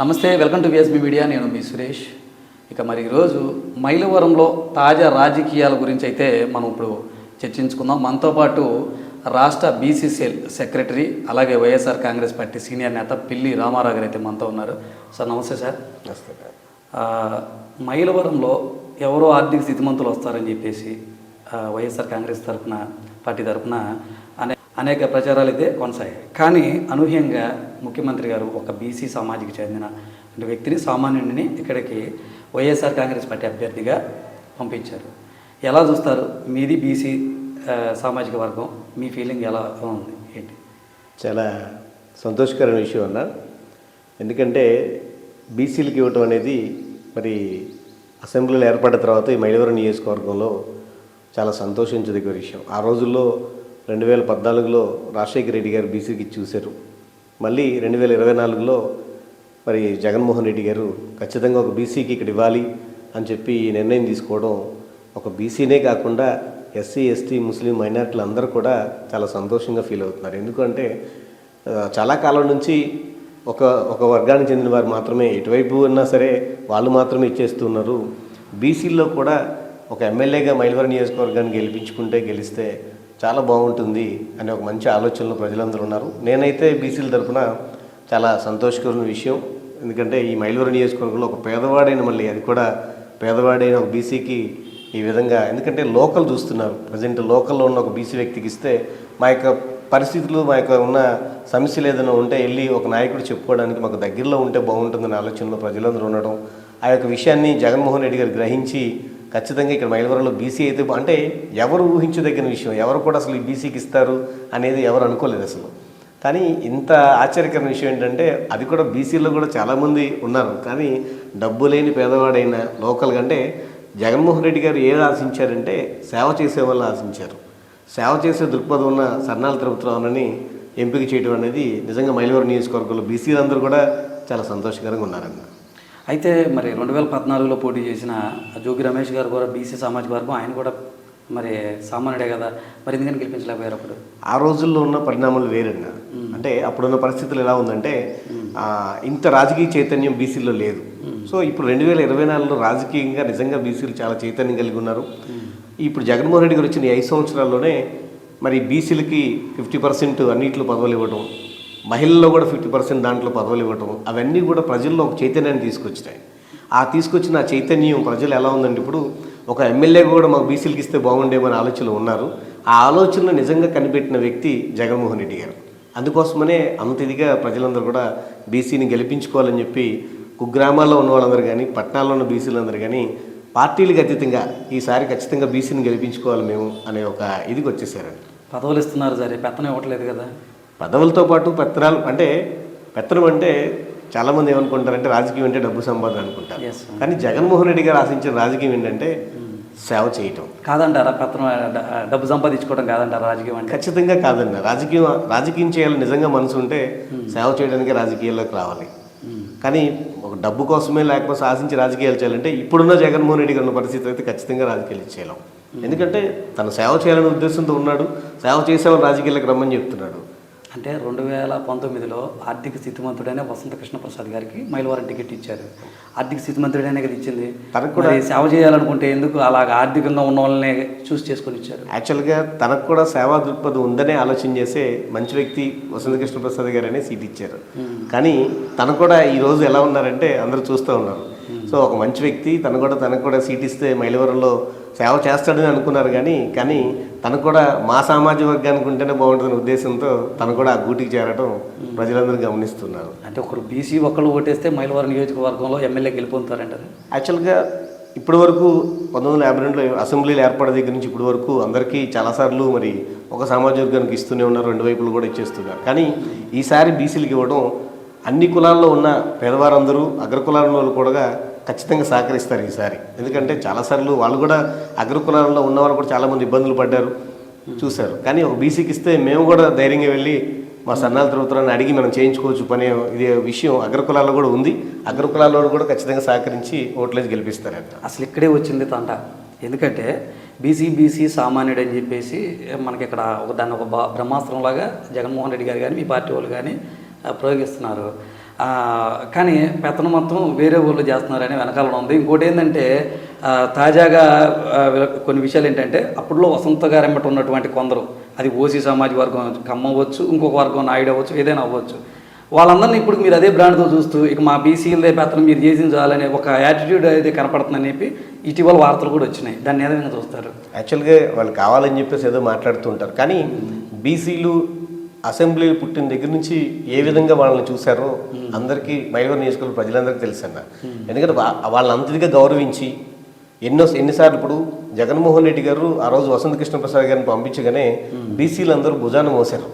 నమస్తే welcome to VSB media నేను మీ సురేష్. ఇక మరి ఈరోజు మైలవరంలో తాజా రాజకీయాల గురించి అయితే మనం ఇప్పుడు చర్చించుకుందాం. మనతో పాటు రాష్ట్ర బీసీసీఎల్ సెక్రటరీ అలాగే వైఎస్ఆర్ కాంగ్రెస్ పార్టీ సీనియర్ నేత పిల్లి రామారావు గారు అయితే మనతో ఉన్నారు. సార్ నమస్తే సార్. ఆ, మైలవరంలో ఎవరో ఆర్థిక స్థితిమంతులు వస్తారని చెప్పేసి వైఎస్ఆర్ కాంగ్రెస్ తరఫున పార్టీ తరఫున అనేక ప్రచారాలు అయితే కొనసాగాయి. కానీ అనూహ్యంగా ముఖ్యమంత్రి గారు ఒక బీసీ సమాజికి చెందిన అంటే వ్యక్తిని సామాన్యుడిని ఇక్కడికి వైఎస్ఆర్ కాంగ్రెస్ పార్టీ అభ్యర్థిగా పంపించారు. ఎలా చూస్తారు? మీది బీసీ సామాజిక వర్గం మీ ఫీలింగ్ ఎలా ఉంది? ఏంటి? చాలా సంతోషకరమైన విషయం అన్న. ఎందుకంటే బీసీలకు ఇవ్వటం అనేది మరి అసెంబ్లీలు ఏర్పడిన తర్వాత ఈ మైలవరం నియోజకవర్గంలో చాలా సంతోషించదగ్గ విషయం. ఆ రోజుల్లో రెండు వేల పద్నాలుగులో రాజశేఖర రెడ్డి గారు బీసీకి చూశారు. మళ్ళీ రెండు వేల ఇరవై నాలుగులో మరి జగన్మోహన్ రెడ్డి గారు ఖచ్చితంగా ఒక బీసీకి ఇక్కడ ఇవ్వాలి అని చెప్పి ఈ నిర్ణయం తీసుకోవడం ఒక బీసీనే కాకుండా ఎస్సీ ఎస్టీ ముస్లిం మైనార్టీలు అందరూ కూడా చాలా సంతోషంగా ఫీల్ అవుతున్నారు. ఎందుకంటే చాలా కాలం నుంచి ఒక ఒక వర్గానికి చెందిన వారు మాత్రమే ఎటువైపు ఉన్నా సరే వాళ్ళు మాత్రమే ఇచ్చేస్తున్నారు. బీసీల్లో కూడా ఒక ఎమ్మెల్యేగా మైలవరం నియోజకవర్గాన్ని గెలిపించుకుంటే గెలిస్తే చాలా బాగుంటుంది అనే ఒక మంచి ఆలోచనలో ప్రజలందరూ ఉన్నారు. నేనైతే బీసీల తరఫున చాలా సంతోషకరమైన విషయం. ఎందుకంటే ఈ మైలూరు నియోజకవర్గంలో ఒక పేదవాడైన మళ్ళీ అది కూడా పేదవాడైన ఒక బీసీకి ఈ విధంగా ఎందుకంటే లోకల్ చూస్తున్నారు. ప్రజెంట్ లోకల్లో ఉన్న ఒక బీసీ వ్యక్తికి ఇస్తే మా యొక్క పరిస్థితులు మా యొక్క ఉన్న సమస్యలు ఏదైనా ఉంటే వెళ్ళి ఒక నాయకుడు చెప్పుకోవడానికి మాకు దగ్గరలో ఉంటే బాగుంటుందనే ఆలోచనలో ప్రజలందరూ ఉండడం ఆ యొక్క విషయాన్ని జగన్మోహన్ రెడ్డి గారు గ్రహించి ఖచ్చితంగా ఇక్కడ మైలవరంలో బీసీ అయితే అంటే ఎవరు ఊహించదగిన విషయం ఎవరు కూడా అసలు ఈ బీసీకి ఇస్తారు అనేది ఎవరు అనుకోలేదు అసలు. కానీ ఇంత ఆశ్చర్యకరమైన విషయం ఏంటంటే అది కూడా బీసీలో కూడా చాలామంది ఉన్నారు. కానీ డబ్బు లేని పేదవాడైన లోకల్గా అంటే జగన్మోహన్ రెడ్డి గారు ఏది ఆశించారంటే సేవ చేసే వాళ్ళు ఆశించారు. సేవ చేసే దృక్పథం ఉన్న సన్నాల తిరుపతిరావునని ఎంపిక చేయడం అనేది నిజంగా మైలవరం నియోజకవర్గంలో బీసీలందరూ కూడా చాలా సంతోషకరంగా ఉన్నారన్న అయితే మరి రెండు వేల పద్నాలుగులో పోటీ చేసిన జోగి రమేష్ గారు కూడా బీసీ సామాజిక వర్గం ఆయన కూడా మరి సామాన్యుడే కదా. మరి ఎందుకని గెలిపించలేకపోయారు అప్పుడు? ఆ రోజుల్లో ఉన్న పరిణామాలు వేరన్న అంటే అప్పుడున్న పరిస్థితులు ఎలా ఉందంటే ఇంత రాజకీయ చైతన్యం బీసీలో లేదు. సో ఇప్పుడు రెండు వేల ఇరవై నాలుగులో రాజకీయంగా నిజంగా బీసీలు చాలా చైతన్యం కలిగి ఉన్నారు. ఇప్పుడు జగన్మోహన్ రెడ్డి గారు వచ్చిన ఐదు సంవత్సరాల్లోనే మరి బీసీలకి ఫిఫ్టీ పర్సెంట్ అన్నింటిలో పదవులు ఇవ్వడం మహిళల్లో కూడా ఫిఫ్టీ పర్సెంట్ దాంట్లో పదవులు ఇవ్వటం అవన్నీ కూడా ప్రజల్లో ఒక చైతన్యాన్ని తీసుకొచ్చినాయి. ఆ తీసుకొచ్చిన చైతన్యం ప్రజలు ఎలా ఉందంటే ఇప్పుడు ఒక ఎమ్మెల్యే కూడా మాకు బీసీలకి ఇస్తే బాగుండేమని ఆలోచనలు ఉన్నారు. ఆ ఆలోచనలు నిజంగా కనిపెట్టిన వ్యక్తి జగన్మోహన్ రెడ్డి గారు. అందుకోసమనే అంత ఇదిగా ప్రజలందరూ కూడా బీసీని గెలిపించుకోవాలని చెప్పి కుగ్రామాల్లో ఉన్న వాళ్ళందరూ కానీ పట్టణాల్లో ఉన్న బీసీలందరూ కానీ పార్టీలకు అతీతంగా ఈసారి ఖచ్చితంగా బీసీని గెలిపించుకోవాలి మేము అనే ఒక ఇదికి వచ్చేసారండి. పదవులు ఇస్తున్నారు సరే పెత్తనం ఇవ్వట్లేదు కదా. పదవులతో పాటు పెత్తనాలు అంటే పెత్తనం అంటే చాలామంది ఏమనుకుంటారంటే రాజకీయం అంటే డబ్బు సంపాదన అనుకుంటారు. కానీ జగన్మోహన్ రెడ్డి గారు ఆశించిన రాజకీయం ఏంటంటే సేవ చేయటం. కాదంటారా డ- డబ్బు సంపాదించుకోవడం కాదంటారా రాజకీయం అంటే? ఖచ్చితంగా కాదన్న రాజకీయం రాజకీయం చేయాలని నిజంగా మనసు ఉంటే సేవ చేయడానికి రాజకీయాల్లోకి రావాలి. కానీ ఒక డబ్బు కోసమే లేకపోతే ఆశించి రాజకీయాలు చేయాలంటే ఇప్పుడున్న జగన్మోహన్ రెడ్డి గారి ఉన్న పరిస్థితి అయితే ఖచ్చితంగా రాజకీయాలు చేయలేం. ఎందుకంటే తను సేవ చేయాలనే ఉద్దేశంతో ఉన్నాడు. సేవ చేసేవాళ్ళు రాజకీయాలకు రమ్మని చెప్తున్నాడు. అంటే రెండు వేల పంతొమ్మిదిలో ఆర్థిక స్థితిమంతుడైన వసంత కృష్ణ ప్రసాద్ గారికి మైలవరం టికెట్ ఇచ్చారు. ఆర్థిక స్థితిమంతుడైనా కదా ఇచ్చింది. తనకు కూడా- సేవ చేయాలనుకుంటే ఎందుకు అలాగ ఆర్థికంగా ఉన్న వాళ్ళని చూస్ చేసుకొని ఇచ్చారు? యాక్చువల్గా తనకు కూడా సేవా దృక్పథం ఉందనే ఆలోచన చేసే మంచి వ్యక్తి వసంత కృష్ణ ప్రసాద్ గారు అనే సీట్ ఇచ్చారు. కానీ తను కూడా ఈ రోజు ఎలా ఉన్నారంటే అందరూ చూస్తూ ఉన్నారు. సో ఒక మంచి వ్యక్తి తను కూడా తనకు కూడా సీట్ ఇస్తే మైలవరంలో సేవ చేస్తాడని అనుకున్నారు కానీ కానీ తను కూడా మా సామాజిక వర్గానికి ఉంటేనే బాగుంటుందనే ఉద్దేశంతో తను కూడా ఆ గూటికి చేరడం ప్రజలందరూ గమనిస్తున్నారు. అంటే ఒకరు బీసీ ఒక్కళ్ళు ఓటేస్తే మైలవరం నియోజకవర్గంలో ఎమ్మెల్యే గెలుపొందుతారంటారు యాక్చువల్గా ఇప్పటి వరకు పంతొమ్మిది వందల యాభై రెండులో అసెంబ్లీలు ఏర్పడే దగ్గర నుంచి ఇప్పటి వరకు అందరికీ చాలాసార్లు మరి ఒక సామాజిక వర్గానికి ఇస్తూనే ఉన్నారు రెండు వైపులు కూడా ఇచ్చేస్తున్నారు. కానీ ఈసారి బీసీలకు ఇవ్వడం అన్ని కులాల్లో ఉన్న పేదవారందరూ అగ్ర కులాల వాళ్ళు కూడా ఖచ్చితంగా సహకరిస్తారు ఈసారి. ఎందుకంటే చాలాసార్లు వాళ్ళు కూడా అగ్ర ఉన్న వాళ్ళు కూడా చాలామంది ఇబ్బందులు పడ్డారు చూశారు. కానీ ఒక బీసీకి ఇస్తే మేము కూడా ధైర్యంగా వెళ్ళి మా సన్నాలు తిరుగుతున్నారని అడిగి మనం చేయించుకోవచ్చు పనే ఇది విషయం అగ్రకులాల్లో కూడా ఉంది. అగ్రకులాల్లో కూడా ఖచ్చితంగా సహకరించి ఓట్లేసి గెలిపిస్తారంట. అసలు ఇక్కడే వచ్చింది తంట. ఎందుకంటే బీసీ బీసీ సామాన్యుడు అని చెప్పేసి మనకి ఇక్కడ ఒక దాన్ని ఒక బ్రహ్మాస్త్రంలాగా జగన్మోహన్ రెడ్డి గారు కానీ మీ పార్టీ వాళ్ళు కానీ ప్రయోగిస్తున్నారు. కానీ పెత్తనం మొత్తం వేరే ఊళ్ళో చేస్తున్నారని వెనకాల ఉంది. ఇంకోటి ఏంటంటే తాజాగా కొన్ని విషయాలు ఏంటంటే అప్పట్లో వసంత గారు ఉన్నటువంటి కొందరు అది ఓసీ సమాజ్ వర్గం కమ్మ అవ్వచ్చు ఇంకొక వర్గం నాయుడు అవ్వచ్చు ఏదైనా అవ్వచ్చు. వాళ్ళందరినీ ఇప్పుడు మీరు అదే బ్రాండ్తో చూస్తూ ఇక మా బీసీలదే పెత్తనం మీరు చేసిన చాలనే ఒక యాటిట్యూడ్ అయితే కనపడుతుందని చెప్పి ఇటీవల వార్తలు కూడా వచ్చినాయి. దాన్ని ఏదైనా చూస్తారు? యాక్చువల్గా వాళ్ళు కావాలని చెప్పేసి ఏదో మాట్లాడుతూ ఉంటారు. కానీ బీసీలు అసెంబ్లీ పుట్టిన దగ్గర నుంచి ఏ విధంగా వాళ్ళని చూశారో అందరికీ మైలవరం నియోజకవర్గ ప్రజలందరికీ తెలుసు అన్న ఎందుకంటే వాళ్ళంతటిగా గౌరవించి ఎన్నో ఎన్నిసార్లు ఇప్పుడు జగన్మోహన్ రెడ్డి గారు ఆ రోజు వసంత కృష్ణ ప్రసాద్ గారిని పంపించగానే బీసీలు అందరూ భుజాన మోసారు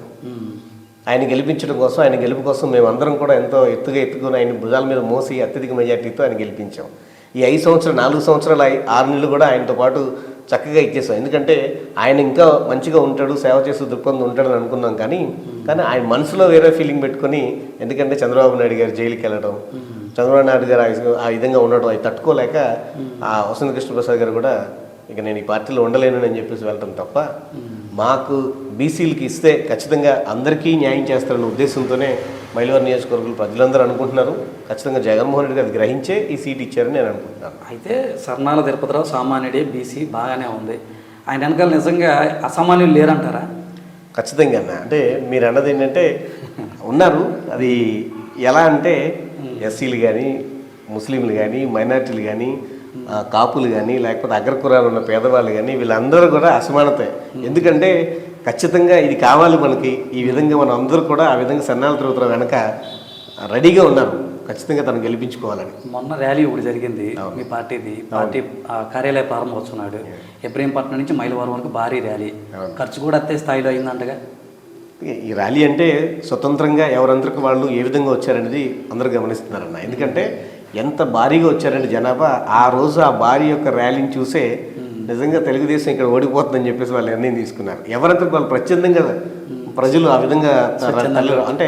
ఆయన గెలిపించడం కోసం ఆయన గెలుపు కోసం మేమందరం కూడా ఎంతో ఎత్తుగా ఎత్తుకుని ఆయన భుజాల మీద మోసి అత్యధిక మెజార్టీతో ఆయన గెలిపించాం. ఈ ఐదు సంవత్సరాలు నాలుగు సంవత్సరాలు ఆరు నెలలు కూడా ఆయనతో పాటు చక్కగా ఇచ్చేసాం ఎందుకంటే ఆయన ఇంకా మంచిగా ఉంటాడు సేవ చేస్తూ దృక్పథం ఉంటాడని అనుకున్నాం కానీ కానీ ఆయన మనసులో వేరే ఫీలింగ్ పెట్టుకొని ఎందుకంటే చంద్రబాబు నాయుడు గారు జైలుకి వెళ్ళడం చంద్రబాబు నాయుడు గారు ఆ- విధంగా ఉండడం అది తట్టుకోలేక ఆ వసంత కృష్ణ ప్రసాద్ గారు కూడా ఇక నేను ఈ పార్టీలో ఉండలేను అని చెప్పేసి వెళ్ళటం తప్ప మాకు బీసీలకి ఇస్తే ఖచ్చితంగా అందరికీ న్యాయం చేస్తారన్న ఉద్దేశంతోనే మైలవరం నియోజకవర్గంలో ప్రజలందరూ అనుకుంటున్నారు. ఖచ్చితంగా జగన్మోహన్ రెడ్డి గారు గ్రహించే ఈ సీట్ ఇచ్చారని నేను అనుకుంటున్నాను. అయితే సర్నాల తిరుపతిరావు సామాన్యుడే బీసీ బాగానే ఉంది. ఆయన వెనకాల నిజంగా అసామాన్యులు లేరంటారా? ఖచ్చితంగా అన్న. అంటే మీరు అన్నది ఏంటంటే ఉన్నారు. అది ఎలా అంటే ఎస్సీలు కానీ ముస్లింలు కానీ మైనార్టీలు కానీ కాపులు కానీ లేకపోతే అగ్రకురాలు ఉన్న పేదవాళ్ళు కానీ వీళ్ళందరూ కూడా అసమానతే. ఎందుకంటే ఖచ్చితంగా ఇది కావాలి మనకి. ఈ విధంగా మనం అందరూ కూడా ఆ విధంగా సన్నాల తిరుగుతున్న వెనక రెడీగా ఉన్నారు. ఖచ్చితంగా తను గెలిపించుకోవాలని. మొన్న ర్యాలీ ఒకటి జరిగింది. మీ పార్టీది. పార్టీ ఆ, కార్యాలయ ప్రారంభోత్సవం నాడు ఇబ్రహీంపట్నం నుంచి మైలవరం వరకు భారీ ర్యాలీ. ఖర్చు కూడా అత్తే స్థాయిలో అయిందంటగా? ఈ ర్యాలీ అంటే స్వతంత్రంగా ఎవరందరికి వాళ్ళు ఏ విధంగా వచ్చారనేది అందరూ గమనిస్తున్నారన్న. ఎందుకంటే ఎంత భారీగా వచ్చారంటే జనాభా ఆ రోజు ఆ భారీ యొక్క ర్యాలీని చూసే నిజంగా తెలుగుదేశం ఇక్కడ ఓడిపోతుందని చెప్పేసి వాళ్ళు నిర్ణయం తీసుకున్నారు. ఎవరంతకు వాళ్ళు ప్రత్యేకంగా ప్రజలు ఆ విధంగా అంటే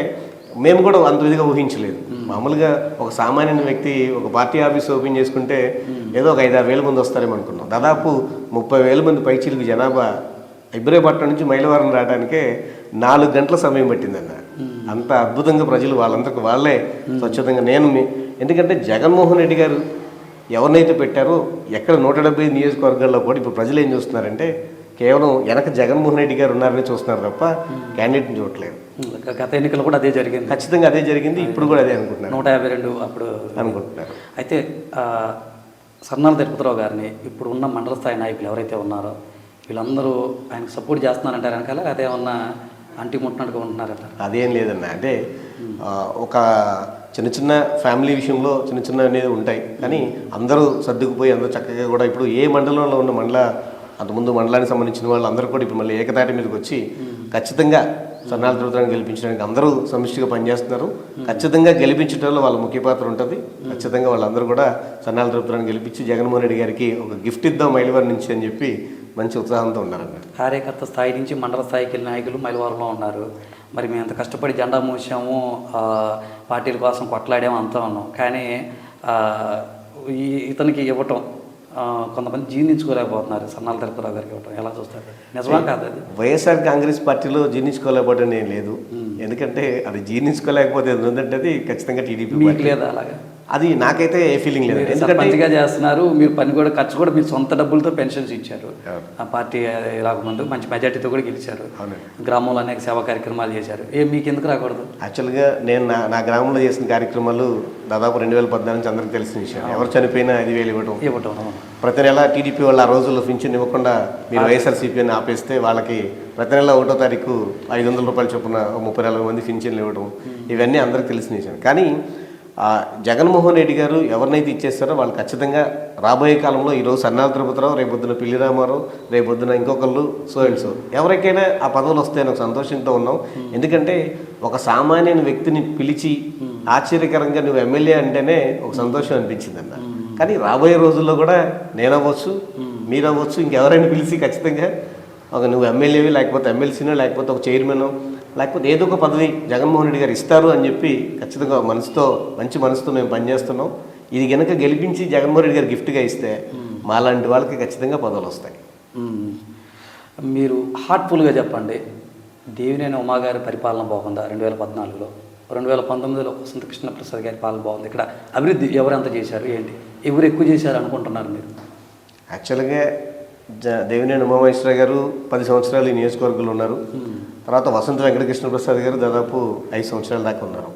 మేము కూడా అంత విధిగా ఊహించలేదు. మామూలుగా ఒక సామాన్య వ్యక్తి ఒక పార్టీ ఆఫీస్ ఓపెన్ చేసుకుంటే ఏదో ఒక ఐదారు వేల మంది వస్తారేమో అనుకున్నాం. దాదాపు ముప్పై వేల మంది పైచీలకు జనాభా ఇబ్రహీపట్నం నుంచి మైలవరం రావడానికే నాలుగు గంటల సమయం పట్టిందన్న. అంత అద్భుతంగా ప్రజలు వాళ్ళందరికీ వాళ్ళే స్వచ్ఛతంగా నేను ఎందుకంటే జగన్మోహన్ రెడ్డి గారు ఎవరినైతే పెట్టారో ఎక్కడ నూట డెబ్బై నియోజకవర్గాల్లో కూడా ఇప్పుడు ప్రజలు ఏం చూస్తున్నారంటే కేవలం వెనక జగన్మోహన్ రెడ్డి గారు ఉన్నారని చూస్తున్నారు తప్ప క్యాండిడేట్ని చూడట్లేదు. గత ఎన్నికలు కూడా అదే జరిగింది. ఖచ్చితంగా అదే జరిగింది. ఇప్పుడు కూడా అదే అనుకుంటున్నారు నూట యాభై రెండు అప్పుడు అనుకుంటున్నారు అయితే ఆ, సర్నాల తిరుపతిరావు గారిని ఇప్పుడు ఉన్న మండల స్థాయి నాయకులు ఎవరైతే ఉన్నారో వీళ్ళందరూ ఆయనకు సపోర్ట్ చేస్తున్నారంటారు వెనకాల? అదే ఏమన్నా అంటి ముట్టినట్టుగా ఉంటున్నారట అదేం లేదన్న. అంటే ఒక చిన్న చిన్న ఫ్యామిలీ విషయంలో చిన్న చిన్న అనేది ఉంటాయి. కానీ అందరూ సర్దుకుపోయి అందరూ చక్కగా కూడా ఇప్పుడు ఏ మండలంలో ఉన్న మండల అంతకుముందు మండలానికి సంబంధించిన వాళ్ళు అందరూ కూడా ఇప్పుడు మళ్ళీ ఏకతాటి మీదకి వచ్చి ఖచ్చితంగా సన్నాల తిరుగుతాన్ని గెలిపించడానికి అందరూ సమిష్టిగా పనిచేస్తున్నారు. ఖచ్చితంగా గెలిపించడంలో వాళ్ళ ముఖ్య పాత్ర ఉంటుంది. ఖచ్చితంగా వాళ్ళందరూ కూడా సన్నాల తిరుగుతాన్ని గెలిపించి జగన్మోహన్ రెడ్డి గారికి ఒక గిఫ్ట్ ఇద్దాం మైలవారి నుంచి అని చెప్పి మంచి ఉత్సాహంతో ఉన్నారన్నమాట కార్యకర్త స్థాయి నుంచి మండల స్థాయికి వెళ్ళిన నాయకులు మైలవారంలో ఉన్నారు. మరి మేము అంత కష్టపడి జెండా మూసాము పార్టీల కోసం కొట్లాడాము అంతా ఉన్నాం. కానీ ఈ ఇతనికి ఇవ్వటం కొంతమంది జీర్ణించుకోలేకపోతున్నారు. సన్నాల తిరుపతిరావు గారికి ఇవ్వటం ఎలా చూస్తారు? నిజమా కాదు అది? వైఎస్ఆర్ కాంగ్రెస్ పార్టీలో జీర్ణించుకోలేకపోవడం ఏం లేదు. ఎందుకంటే అది జీర్ణించుకోలేకపోతే ఏంటంటే అది ఖచ్చితంగా టీడీపీ లేదా అలాగా? అది నాకైతే ఏ ఫీలింగ్ లేదు. ఎందుకంటే సర్పంచ్గా చేస్తున్నారు మీరు పని కూడా ఖర్చు కూడా మీరు సొంత డబ్బులతో పెన్షన్స్ ఇచ్చారు. ఆ పార్టీ రాకముందు మంచి మెజార్టీతో కూడా గెలిచారు. గ్రామంలో అనేక సేవా కార్యక్రమాలు చేశారు. ఏ మీకు ఎందుకు రాకూడదు? యాక్చువల్గా నేను నా నా గ్రామంలో చేసిన కార్యక్రమాలు దాదాపు రెండు వేల పద్నాలుగు నుంచి అందరికీ తెలిసిన విషయం. ఎవరు చనిపోయినా ఐదు వేలు ఇవ్వడం ఇవ్వటం ప్రతి నెల టీడీపీ వాళ్ళు ఆ రోజుల్లో పింఛన్ ఇవ్వకుండా మీరు వైఎస్ఆర్సీపీ అని ఆపేస్తే వాళ్ళకి ప్రతి నెల ఒకటో తారీఖు ఐదు వందల రూపాయలు చొప్పున ముప్పై నలభై మంది పింఛన్లు ఇవ్వడం ఇవన్నీ అందరికీ తెలిసిన విషయం. కానీ జగన్మోహన్ రెడ్డి గారు ఎవరినైతే ఇచ్చేస్తారో వాళ్ళు ఖచ్చితంగా రాబోయే కాలంలో ఈరోజు సన్నాల తిరుపతిరావు రేపొద్దున పిల్లి రామారావు రేపొద్దున ఇంకొకళ్ళు సో అండ్ సో ఎవరికైనా ఆ పదవులు వస్తాయని ఒక సంతోషంతో ఉన్నాం. ఎందుకంటే ఒక సామాన్య వ్యక్తిని పిలిచి ఆశ్చర్యకరంగా నువ్వు ఎమ్మెల్యే అంటేనే ఒక సంతోషం అనిపించింది అన్న. కానీ రాబోయే రోజుల్లో కూడా నేను అవ్వచ్చు మీరు అవ్వచ్చు ఇంకెవరైనా పిలిచి ఖచ్చితంగా ఒక నువ్వు ఎమ్మెల్యేవి లేకపోతే ఎమ్మెల్సీనో లేకపోతే ఒక చైర్మన్ లేకపోతే ఏదో ఒక పదవి జగన్మోహన్ రెడ్డి గారు ఇస్తారు అని చెప్పి ఖచ్చితంగా మనసుతో మంచి మనసుతో మేము పనిచేస్తున్నాం. ఇది గనక గెలిపించి జగన్మోహన్ రెడ్డి గారు గిఫ్ట్గా ఇస్తే మాలాంటి వాళ్ళకి ఖచ్చితంగా పదవులు వస్తాయి. మీరు హార్ట్ఫుల్గా చెప్పండి. దేవినేని ఉమాగారి పరిపాలన బాగుందా రెండు వేల పద్నాలుగులో? రెండు వేల పంతొమ్మిదిలో వసంత కృష్ణ ప్రసాద్ గారి పాలన బాగుంది. ఇక్కడ అభివృద్ధి ఎవరెంత చేశారు ఏంటి? ఎవరు ఎక్కువ చేశారు అనుకుంటున్నారు మీరు? యాక్చువల్గా దేవినేని ఉమామహేశ్వర గారు పది సంవత్సరాలు ఈ నియోజకవర్గంలో ఉన్నారు. తర్వాత వసంత వెంకటకృష్ణ ప్రసాద్ గారు దాదాపు ఐదు సంవత్సరాల దాకా ఉన్నారు.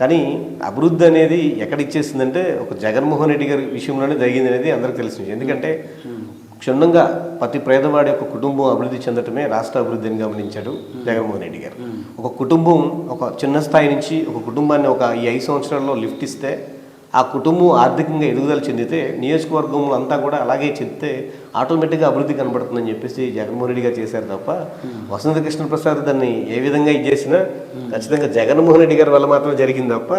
కానీ అభివృద్ధి అనేది ఎక్కడ ఇచ్చేసిందంటే ఒక జగన్మోహన్ రెడ్డి గారి విషయంలోనే జరిగింది అనేది అందరికీ తెలిసింది ఎందుకంటే క్షుణ్ణంగా ప్రతి పేదవాడి యొక్క కుటుంబం అభివృద్ధి చెందటమే రాష్ట్ర అభివృద్ధిని గమనించాడు జగన్మోహన్ రెడ్డి గారు. ఒక కుటుంబం ఒక చిన్న స్థాయి నుంచి ఒక కుటుంబాన్ని ఒక ఈ ఐదు సంవత్సరాల్లో లిఫ్ట్ ఇస్తే ఆ కుటుంబం ఆర్థికంగా ఎదుగుదల చెందితే నియోజకవర్గంలో అంతా కూడా అలాగే చెందితే ఆటోమేటిక్గా అభివృద్ధి కనబడుతుందని చెప్పేసి జగన్మోహన్ రెడ్డి గారు చేశారు తప్ప వసంత కృష్ణ ప్రసాద్ దాన్ని ఏ విధంగా ఇది చేసినా ఖచ్చితంగా జగన్మోహన్ రెడ్డి గారి వల్ల మాత్రం జరిగింది తప్ప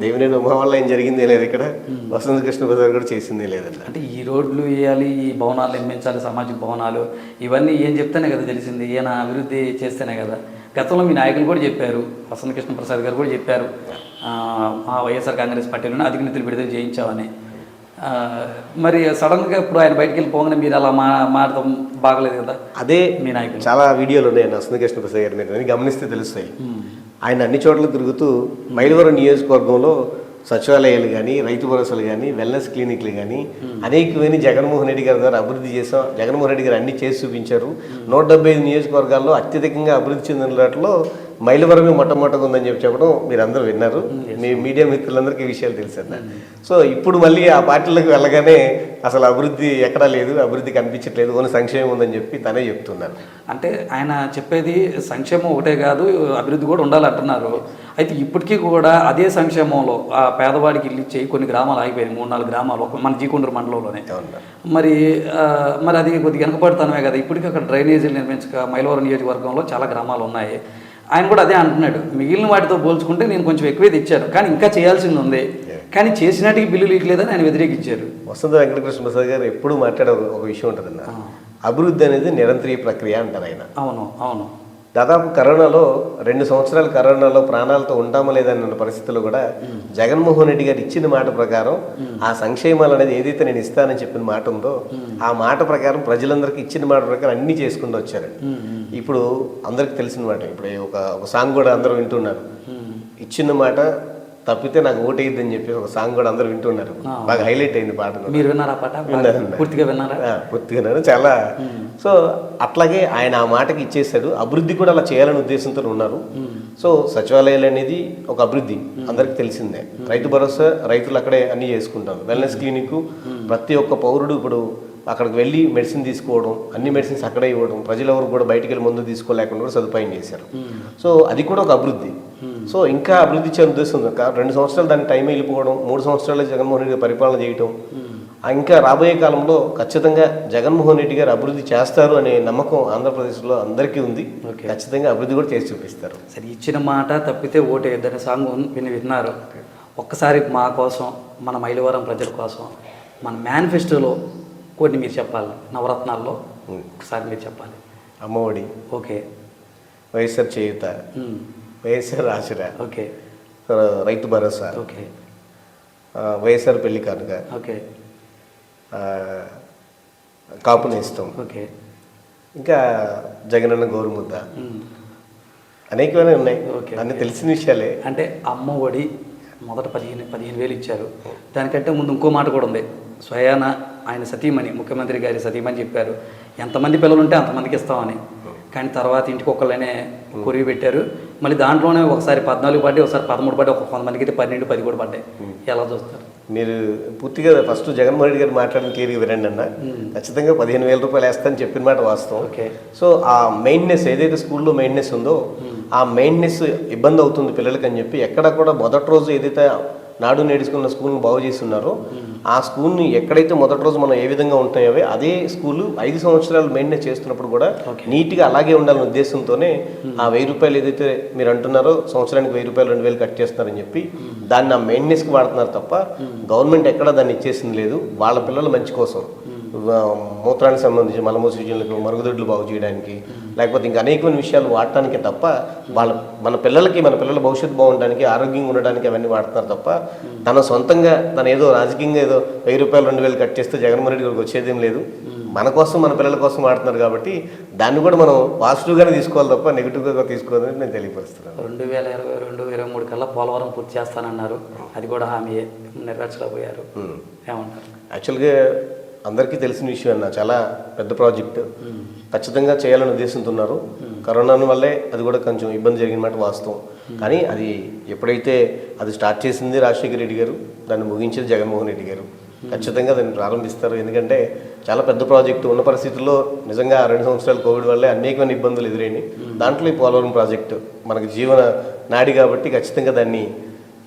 దేవినేని ఉమా వల్ల ఏం జరిగిందే లేదు ఇక్కడ. వసంత కృష్ణ ప్రసాద్ కూడా చేసిందే లేదండి అంటే ఈ రోడ్లు వేయాలి ఈ భవనాలు నిర్మించాలి సామాజిక భవనాలు ఇవన్నీ ఏం చెప్తేనే కదా తెలిసింది. ఈయన అభివృద్ధి చేస్తేనే కదా. గతంలో మీ నాయకులు కూడా చెప్పారు వసంత కృష్ణ ప్రసాద్ గారు కూడా చెప్పారు ఆ, మా వైఎస్ఆర్ కాంగ్రెస్ పార్టీలోనే అధిక నిధులు విడుదల చేయించామని. మరి సడన్గా ఇప్పుడు ఆయన బయటికి వెళ్ళి పోగానే మీరు అలా మా మారడం బాగలేదు కదా? అదే మీ నాయకులు. చాలా వీడియోలు ఉన్నాయి వసంత కృష్ణ ప్రసాద్ గారి మీద. గమనిస్తే తెలుస్తాయి. ఆయన అన్ని చోట్ల తిరుగుతూ మైలవరం నియోజకవర్గంలో సచివాలయాలు కానీ రైతు భరోసాలు కానీ వెల్నెస్ క్లినిక్లు కానీ అనేకమైన జగన్మోహన్ రెడ్డి గారి ద్వారా అభివృద్ధి చేసాం. జగన్మోహన్ రెడ్డి గారు అన్ని చేసి చూపించారు. నూట డెబ్బై ఐదు నియోజకవర్గాల్లో అత్యధికంగా అభివృద్ధి చెందిన వాటిలో మైలవరమే మొట్టమొదటిగా ఉందని చెప్పి చెప్పడం మీరు అందరూ విన్నారు మీ మీడియా మిత్రులందరికీ ఈ విషయాలు తెలుసన్న సో ఇప్పుడు మళ్ళీ ఆ పార్టీలకు వెళ్ళగానే అసలు అభివృద్ధి ఎక్కడా లేదు అభివృద్ధి కనిపించట్లేదు ఓన్లీ సంక్షేమం ఉందని చెప్పి తనే చెప్తున్నారు. అంటే ఆయన చెప్పేది సంక్షేమం ఒకటే కాదు అభివృద్ధి కూడా ఉండాలంటున్నారు. అయితే ఇప్పటికీ కూడా అదే సంక్షేమంలో ఆ పేదవాడికి ఇల్లు ఇచ్చేయి కొన్ని గ్రామాలు ఆగిపోయినాయి మూడు నాలుగు గ్రామాలు ఒక మన జీకొండూరు మండలంలోనే. మరి మరి అది కొద్దిగా వెనకబడుతానమే కదా. ఇప్పటికీ అక్కడ డ్రైనేజీలు నిర్మించక మైలవరం నియోజకవర్గంలో చాలా గ్రామాలు ఉన్నాయి. ఆయన కూడా అదే అంటున్నాడు మిగిలిన వాటితో పోల్చుకుంటే నేను కొంచెం ఎక్కువే తెచ్చాను కానీ ఇంకా చేయాల్సింది ఉంది. కానీ చేసినట్టుకి బిల్లులు ఇట్లేదని ఆయన వ్యతిరేకించారు. వసంత వెంకటకృష్ణ ప్రసాద్ గారు ఎప్పుడు మాట్లాడే ఒక- విషయం ఉంటుందన్న. అభివృద్ధి అనేది నిరంతరీయ ప్రక్రియ అంటారు ఆయన. అవును అవును. దాదాపు కరోనాలో రెండు సంవత్సరాలు కరోనాలో ప్రాణాలతో ఉంటామో లేదన్న పరిస్థితుల్లో కూడా జగన్మోహన్ రెడ్డి గారు ఇచ్చిన మాట ప్రకారం ఆ సంక్షేమాలు అనేది ఏదైతే నేను ఇస్తానని చెప్పిన మాట ఉందో ఆ మాట ప్రకారం ప్రజలందరికీ ఇచ్చిన మాట ప్రకారం అన్ని చేసుకుంటూ వచ్చారండి. ఇప్పుడు అందరికి తెలిసిన మాట ఇప్పుడు ఒక ఒక సాంగ్ కూడా అందరూ వింటున్నారు. ఇచ్చిన మాట తప్పితే నాకు ఓటేయద్దని చెప్పి ఒక సాంగ్ కూడా అందరూ వింటున్నారు. బాగా హైలైట్ అయింది పాట. మీరు విన్నారా పాట. పూర్తిగా విన్నారా? ఆ, పూర్తిగానే చాలా. సో అట్లాగే ఆయన ఆ మాటకి ఇచ్చేసాడు అభివృద్ధి కూడా అలా చేయాలనే ఉద్దేశంతో ఉన్నారు. సో సచివాలయాలు అనేది ఒక అభివృద్ధి. అందరికి తెలిసిందే. రైతు భరోసా రైతులు అక్కడే అన్ని చేసుకుంటారు. వెల్నెస్ క్లినిక్ ప్రతి ఒక్క పౌరుడు ఇప్పుడు అక్కడికి వెళ్ళి మెడిసిన్ తీసుకోవడం అన్ని మెడిసిన్స్ అక్కడే ఇవ్వడం ప్రజలు ఎవరు కూడా బయటికి వెళ్ళి ముందు తీసుకోలేకుండా కూడా సదుపాయం చేశారు. సో అది కూడా ఒక అభివృద్ధి. సో ఇంకా అభివృద్ధి. కా- రెండు సంవత్సరాలు దానికి టైం వెళ్ళిపోవడం మూడు సంవత్సరాలు జగన్మోహన్ రెడ్డి పరిపాలన చేయటం. ఆ ఇంకా రాబోయే కాలంలో ఖచ్చితంగా జగన్మోహన్ రెడ్డి గారు అభివృద్ధి చేస్తారు అనే నమ్మకం ఆంధ్రప్రదేశ్లో అందరికీ ఉంది. ఖచ్చితంగా అభివృద్ధి కూడా చేసి చూపిస్తారు. సరే ఇచ్చిన మాట తప్పితే ఓటేద్దనే సాంగ్ విని విన్నారు. ఒక్కసారి మా కోసం మన మైలవరం ప్రజల కోసం మన మేనిఫెస్టోలో కొన్ని మీరు చెప్పాలి. నవరత్నాల్లో ఒకసారి మీరు చెప్పాలి. Amma Vodi. Okay. YSR Cheyutha. YSR Asara okay. Rythu Bharosa. Okay. YSR పెళ్ళి కానుక. ఓకే. కాపు నేస్తం. ఓకే. ఇంకా జగనన్న గోరుముద్ద. అనేకమైన ఉన్నాయి. ఓకే. అన్ని తెలిసిన విషయాలే. అంటే అమ్మ ఒడి మొదట పదిహేను పదిహేను వేలు ఇచ్చారు. దానికంటే ముందు ఇంకో మాట కూడా ఉంది. స్వయాన ఆయన సతీమణి ముఖ్యమంత్రి గారి సతీమణి చెప్పారు ఎంతమంది పిల్లలు ఉంటే అంతమందికి ఇస్తామని. కానీ తర్వాత ఇంటికి ఒకళ్ళనే కొరివి పెట్టారు. మళ్ళీ దాంట్లోనే ఒకసారి పద్నాలుగు పడ్డాయి ఒకసారి పదమూడు పడ్డాయి ఒక కొంతమందికి అయితే పన్నెండు పది కూడా పడ్డాయి. ఎలా చూస్తారు? మీరు పూర్తిగా ఫస్ట్ జగన్మోహన్ రెడ్డి గారు మాట్లాడిన క్లియర్గా వినండి అన్న. ఖచ్చితంగా పదిహేను వేల రూపాయలు వేస్తానని చెప్పిన మాట వాస్తవం. ఓకే. సో ఆ మెయిన్నెస్ ఏదైతే స్కూల్లో మెయిన్నెస్ ఉందో ఆ మెయిన్నెస్ ఇబ్బంది అవుతుంది పిల్లలకి అని చెప్పి ఎక్కడ కూడా మొదటి రోజు ఏదైతే నాడు నేడుచుకున్న స్కూల్ని బాగు చేస్తున్నారో. ఆ స్కూల్ని ఎక్కడైతే మొదటి రోజు మనం ఏ విధంగా ఉంటాయో అదే స్కూల్ ఐదు సంవత్సరాలు మెయింటెనెన్స్ చేస్తున్నప్పుడు కూడా నీట్గా అలాగే ఉండాలనే ఉద్దేశంతోనే ఆ వెయ్యి రూపాయలు ఏదైతే మీరు అంటున్నారో సంవత్సరానికి వెయ్యి రూపాయలు రెండు వేలు కట్ చేస్తున్నారని చెప్పి దాన్ని ఆ మెయింటెనెన్స్కి వాడుతున్నారు తప్ప గవర్నమెంట్ ఎక్కడ దాన్ని ఇచ్చేసింది లేదు. వాళ్ళ పిల్లల మంచి కోసం. మూత్రానికి సంబంధించి మలమూత్ర విజయాలకు మరుగుదొడ్లు బాగు చేయడానికి లేకపోతే ఇంకా అనేకమైన విషయాలు వాడటానికి తప్ప వాళ్ళ మన పిల్లలకి మన పిల్లల భవిష్యత్తు బాగుండడానికి ఆరోగ్యంగా ఉండడానికి అవన్నీ వాడుతున్నారు తప్ప తన సొంతంగా తన ఏదో రాజకీయంగా ఏదో వెయ్యి రూపాయలు రెండు వేలు కట్ చేస్తే జగన్మోహన్ రెడ్డి గారికి వచ్చేదేం లేదు. మన కోసం మన పిల్లల కోసం వాడుతున్నారు కాబట్టి దాన్ని కూడా మనం పాజిటివ్గానే తీసుకోవాలి తప్ప నెగిటివ్గా తీసుకోవాలని నేను తెలియపరుస్తున్నాను. రెండు వేల ఇరవై రెండు ఇరవై మూడు కల్లా పోలవరం పూర్తి చేస్తానన్నారు. అది కూడా హామీ నెరవేర్చలేకపోయారు. ఏమంటారు? యాక్చువల్గా అందరికీ తెలిసిన విషయం అన్న చాలా పెద్ద ప్రాజెక్ట్. ఖచ్చితంగా చేయాలని ఉద్దేశంతో ఉన్నారు కరోనా వల్లే అది కూడా కొంచెం ఇబ్బంది జరిగిన మాట వాస్తవం కానీ అది ఎప్పుడైతే అది స్టార్ట్ చేసింది రాజశేఖర రెడ్డి గారు దాన్ని ముగించేది జగన్మోహన్ రెడ్డి గారు. ఖచ్చితంగా దాన్ని ప్రారంభిస్తారు. ఎందుకంటే చాలా పెద్ద ప్రాజెక్టు. ఉన్న పరిస్థితుల్లో నిజంగా రెండు సంవత్సరాలు కోవిడ్ వల్లే అనేకమైన ఇబ్బందులు ఎదురైనాయి. దాంట్లో ఈ పోలవరం ప్రాజెక్టు మనకి జీవన నాడి కాబట్టి ఖచ్చితంగా దాన్ని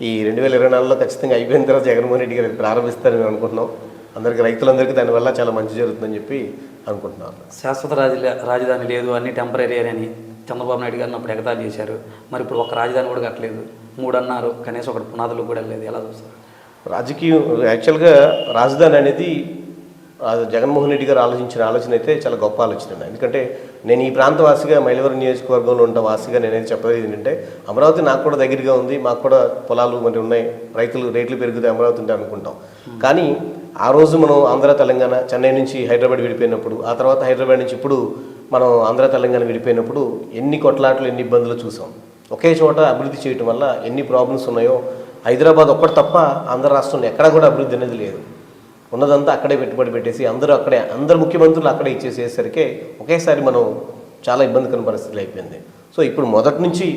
ఈ రెండు వేల ఇరవై నాలుగులో ఖచ్చితంగా అయిపోయిన తర్వాత జగన్మోహన్ రెడ్డి గారు ప్రారంభిస్తారని మేము అనుకుంటున్నాం. అందరికీ రైతులందరికీ దానివల్ల చాలా మంచి జరుగుతుందని చెప్పి అనుకుంటున్నాను. శాశ్వత రాజ రాజధాని లేదు అన్ని టెంపరీ అని చంద్రబాబు నాయుడు గారిని అప్పుడు ఎగతాళి చేశారు. మరి ఇప్పుడు ఒక రాజధాని కూడా కట్టలేదు. మూడు అన్నారు. కనీసం ఒకటి పునాదులు కూడా లేదు. ఎలా చూస్తారు? రాజకీయం యాక్చువల్గా రాజధాని అనేది జగన్మోహన్ రెడ్డి గారు ఆలోచించిన ఆలోచన అయితే చాలా గొప్ప ఆలోచన. ఎందుకంటే నేను ఈ ప్రాంత వాసిగా మైలవరం నియోజకవర్గంలో ఉన్న వాసిగా నేనైతే చెప్పేది ఏంటంటే అమరావతి నాకు కూడా దగ్గరగా ఉంది. మాకు కూడా పొలాలు మరి ఉన్నాయి. రైతులు రేట్లు పెరుగుతాయి అమరావతి ఉంటే అనుకుంటాం. కానీ ఆ రోజు మనం ఆంధ్ర తెలంగాణ చెన్నై నుంచి హైదరాబాద్ విడిపోయినప్పుడు ఆ తర్వాత హైదరాబాద్ నుంచి ఇప్పుడు మనం ఆంధ్ర తెలంగాణ విడిపోయినప్పుడు ఎన్ని కొట్లాట్లు ఎన్ని ఇబ్బందులు చూసాం. ఒకే చోట అభివృద్ధి చేయటం వల్ల ఎన్ని ప్రాబ్లమ్స్ ఉన్నాయో హైదరాబాద్ ఒక్కటి తప్ప ఆంధ్ర రాష్ట్రంలో ఎక్కడా కూడా అభివృద్ధి అనేది లేదు. ఉన్నదంతా అక్కడే పెట్టుబడి పెట్టేసి అందరూ అక్కడే అందరు ముఖ్యమంత్రులు అక్కడే ఇచ్చేసేసరికి ఒకేసారి మనం చాలా ఇబ్బందికర పరిస్థితులు అయిపోయింది. సో ఇప్పుడు మొదటి నుంచి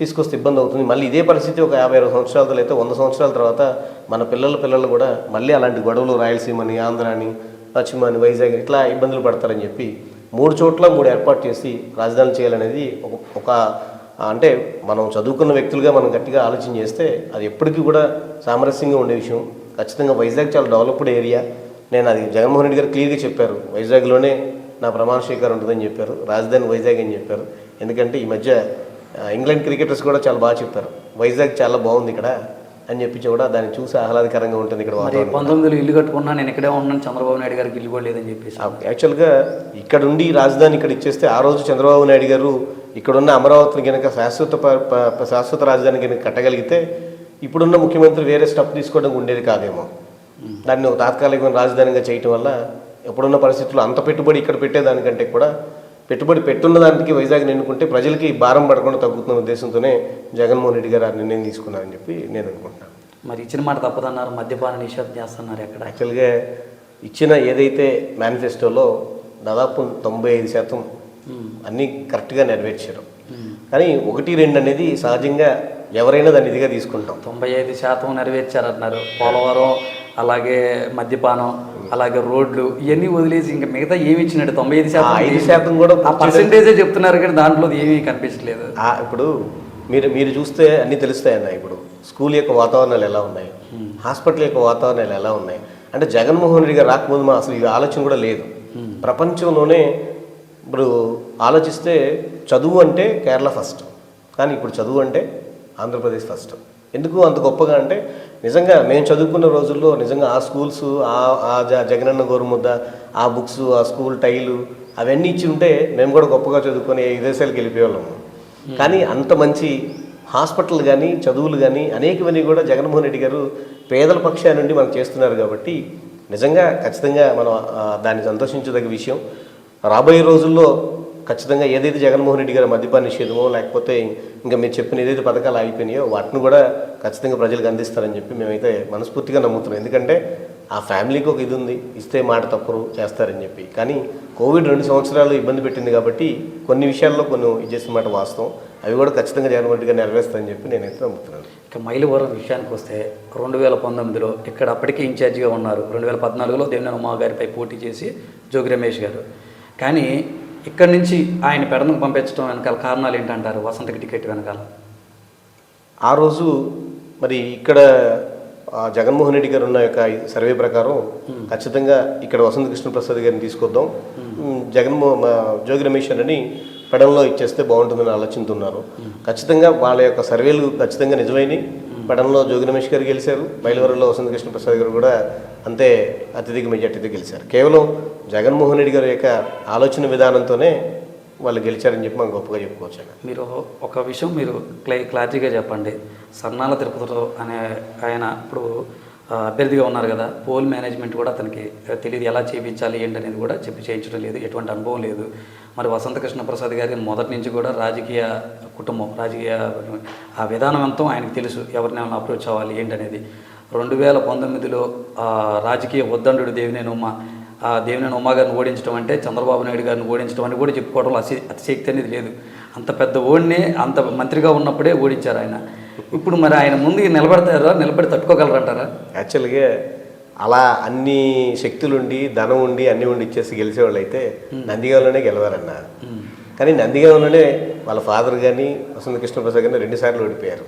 తీసుకొస్తే ఇబ్బంది అవుతుంది. మళ్ళీ ఇదే పరిస్థితి ఒక యాభై అరవై సంవత్సరాల తర్వాత వంద సంవత్సరాల తర్వాత మన పిల్లల పిల్లలు కూడా మళ్ళీ అలాంటి గొడవలు రాయలసీమని ఆంధ్రాని పశ్చిమాని వైజాగ్ ఇట్లా ఇబ్బందులు పడతారని చెప్పి మూడు చోట్ల మూడు ఏర్పాటు చేసి రాజధాని చేయాలనేది ఒక- ఒక అంటే మనం చదువుకున్న వ్యక్తులుగా మనం గట్టిగా ఆలోచన చేస్తే అది ఎప్పటికీ కూడా సామరస్యంగా ఉండే విషయం. ఖచ్చితంగా వైజాగ్ చాలా డెవలప్డ్ ఏరియా. నేను అది జగన్మోహన్ రెడ్డి గారు క్లియర్గా చెప్పారు. వైజాగ్లోనే నా ప్రమాణ స్వీకారం ఉంటుందని చెప్పారు. రాజధాని వైజాగ్ అని చెప్పారు. ఎందుకంటే ఈ మధ్య ఇంగ్లాండ్ క్రికెటర్స్ కూడా చాలా బాగా చెప్పారు వైజాగ్ చాలా బాగుంది ఇక్కడ అని చెప్పించి కూడా దాన్ని చూసి ఆహ్లాదకరంగా ఉంటుంది ఇక్కడ పంతొమ్మిదిలో ఇల్లు కట్టుకున్నా నేను ఇక్కడే ఉన్నాను చంద్రబాబు నాయుడు గారికి ఇల్లు కూడా లేదని చెప్పేసి. యాక్చువల్గా ఇక్కడ ఉండి రాజధాని ఇక్కడ ఇచ్చేస్తే ఆ రోజు చంద్రబాబు నాయుడు గారు ఇక్కడున్న అమరావతిని కనుక శాశ్వత శాశ్వత రాజధాని కనుక కట్టగలిగితే ఇప్పుడున్న ముఖ్యమంత్రి వేరే స్టెప్ తీసుకోవడం ఉండేది కాదేమో. దాన్ని ఒక తాత్కాలికమైన రాజధానిగా చేయటం వల్ల ఇప్పుడున్న పరిస్థితుల్లో అంత పెట్టుబడి ఇక్కడ పెట్టేదానికంటే కూడా పెట్టుబడి పెట్టున్న దానికి వైజాగ్ ఎన్నుకుంటే ప్రజలకి భారం పడకుండా తగ్గుతున్న ఉద్దేశంతోనే జగన్మోహన్ రెడ్డి గారు ఆ నిర్ణయం తీసుకున్నారని చెప్పి నేను అనుకుంటున్నాను మరి ఇచ్చిన మాట తప్పదన్నారు మద్యపాన నిషేధం చేస్తున్నారు ఎక్కడ? యాక్చువల్గా ఇచ్చిన ఏదైతే మేనిఫెస్టోలో దాదాపు తొంభై ఐదు శాతం అన్నీ కరెక్ట్గా నెరవేర్చారు. కానీ ఒకటి రెండు అనేది సహజంగా ఎవరైనా దాన్ని ఇదిగా తీసుకుంటాం. తొంభై ఐదు శాతం నెరవేర్చారన్నారు. పోలవరం అలాగే మద్యపానం అలాగే రోడ్లు ఇవన్నీ వదిలేసి ఇంకా మిగతా ఏమి ఇచ్చినట్టు తొంభై ఐదు శాతం ఐదు శాతం కూడా ఆ పర్సంటేజే చెప్తున్నారు కానీ దాంట్లో ఏమీ కనిపించలేదు ఇప్పుడు మీరు మీరు చూస్తే అన్నీ తెలుస్తాయన్న ఇప్పుడు. స్కూల్ యొక్క వాతావరణాలు ఎలా ఉన్నాయి? హాస్పిటల్ యొక్క వాతావరణాలు ఎలా ఉన్నాయి? అంటే జగన్మోహన్ రెడ్డి గారు రాకముందు మా అసలు ఈ ఆలోచన కూడా లేదు. ప్రపంచంలోనే ఇప్పుడు ఆలోచిస్తే చదువు అంటే కేరళ ఫస్ట్. కానీ ఇప్పుడు చదువు అంటే ఆంధ్రప్రదేశ్ ఫస్ట్. ఎందుకు అంత గొప్పగా అంటే నిజంగా మేము చదువుకున్న రోజుల్లో నిజంగా ఆ స్కూల్స్ ఆ జగనన్న గోరుముద్ద ఆ బుక్స్ ఆ స్కూల్ టైలు అవన్నీ ఇచ్చి ఉంటే మేము కూడా గొప్పగా చదువుకొని విదేశాలకు వెళ్ళిపోయేవాళ్ళము కానీ అంత మంచి హాస్పిటల్ కానీ చదువులు కానీ అనేకవన్నీ కూడా జగన్మోహన్ రెడ్డి గారు పేదల పక్షా నుండి మనకు చేస్తున్నారు కాబట్టి నిజంగా ఖచ్చితంగా మనం దాన్ని సంతోషించదగ్గ విషయం. రాబోయే రోజుల్లో ఖచ్చితంగా ఏదైతే జగన్మోహన్ రెడ్డి గారి మద్యపాన నిషేధమో లేకపోతే ఇంకా మీరు చెప్పిన ఏదైతే పథకాలు ఆగిపోయినాయో వాటిని కూడా ఖచ్చితంగా ప్రజలకు అందిస్తారని చెప్పి మేమైతే మనస్ఫూర్తిగా నమ్ముతున్నాం. ఎందుకంటే ఆ ఫ్యామిలీకి ఒక ఇది ఉంది ఇస్తే మాట తప్పరు చేస్తారని చెప్పి. కానీ కోవిడ్ రెండు సంవత్సరాలు ఇబ్బంది పెట్టింది కాబట్టి కొన్ని విషయాల్లో కొన్ని ఇచ్చేసిన మాట వాస్తవం. అవి కూడా ఖచ్చితంగా జగన్మోహన్ రెడ్డి గారు నెరవేరుస్తారని చెప్పి నేనైతే నమ్ముతున్నాను. ఇక మైలవరం విషయానికి వస్తే రెండు వేల పంతొమ్మిదిలో ఇక్కడ అప్పటికే ఇన్ఛార్జిగా ఉన్నారు. రెండు వేల పద్నాలుగులో దేవినేని ఉమా గారిపై పోటీ చేసి జోగి రమేష్ గారు. కానీ ఇక్కడి నుంచి ఆయన పెడను పంపించడం వెనకాల కారణాలు ఏంటంటారు? వసంతకి టికెట్ వెనకాల. ఆ రోజు మరి ఇక్కడ జగన్మోహన్ రెడ్డి గారు ఉన్న యొక్క సర్వే ప్రకారం ఖచ్చితంగా ఇక్కడ వసంత కృష్ణ ప్రసాద్ గారిని తీసుకొద్దాం. ఉమ్, జగన్మో మా జోగి రమేష్ అని పెడంలో ఇచ్చేస్తే బాగుంటుందని ఆలోచిస్తున్నారు ఖచ్చితంగా వాళ్ళ యొక్క సర్వేలు ఖచ్చితంగా నిజమైనవి పెడంలో జోగి రమేష్ గారు గెలిచారు బయలువరంలో వసంత కృష్ణ ప్రసాద్ గారు కూడా అంతే అత్యధిక మెజార్టీతో గెలిచారు. కేవలం జగన్మోహన్ రెడ్డి గారి యొక్క ఆలోచన విధానంతోనే వాళ్ళు గెలిచారని చెప్పి మనం గొప్పగా చెప్పుకోవచ్చు మీరు ఒక విషయం మీరు క్లై క్లారిటీగా చెప్పండి. సన్నాల తిరుపతిలో అనే ఆయన ఇప్పుడు అభ్యర్థిగా ఉన్నారు కదా పోల్ మేనేజ్మెంట్ కూడా అతనికి తెలియదు ఎలా చేయించాలి ఏంటి అనేది కూడా చెప్పి చేయించడం లేదు ఎటువంటి అనుభవం లేదు. మరి వసంత కృష్ణ ప్రసాద్ గారి మొదటి నుంచి కూడా రాజకీయ కుటుంబం రాజకీయ ఆ విధానం ఎంతో ఆయనకు తెలుసు. ఎవరిని అప్రోచ్ అవ్వాలి ఏంటనేది. రెండు వేల పంతొమ్మిదిలో రాజకీయ ఉద్దండు దేవినేని ఉమ్మ ఆ దేవినేని ఉమ్మ గారిని ఓడించడం అంటే చంద్రబాబు నాయుడు గారిని ఓడించడం అని కూడా చెప్పుకోవడంలో అతి అతిశక్తి అనేది లేదు. అంత పెద్ద ఓడిని అంత మంత్రిగా ఉన్నప్పుడే ఓడించారు ఆయన. ఇప్పుడు మరి ఆయన ముందు నిలబడతారా? నిలబడి తట్టుకోగలరంటారా? యాక్చువల్గా అలా అన్ని శక్తులుండి ధనం ఉండి అన్ని ఉండి ఇచ్చేసి గెలిచేవాళ్ళు అయితే నందిగాంలోనే గెలవారన్న. కానీ నందిగాంలోనే వాళ్ళ ఫాదర్ కానీ వసంత కృష్ణప్రసాద్ కానీ రెండుసార్లు ఓడిపోయారు.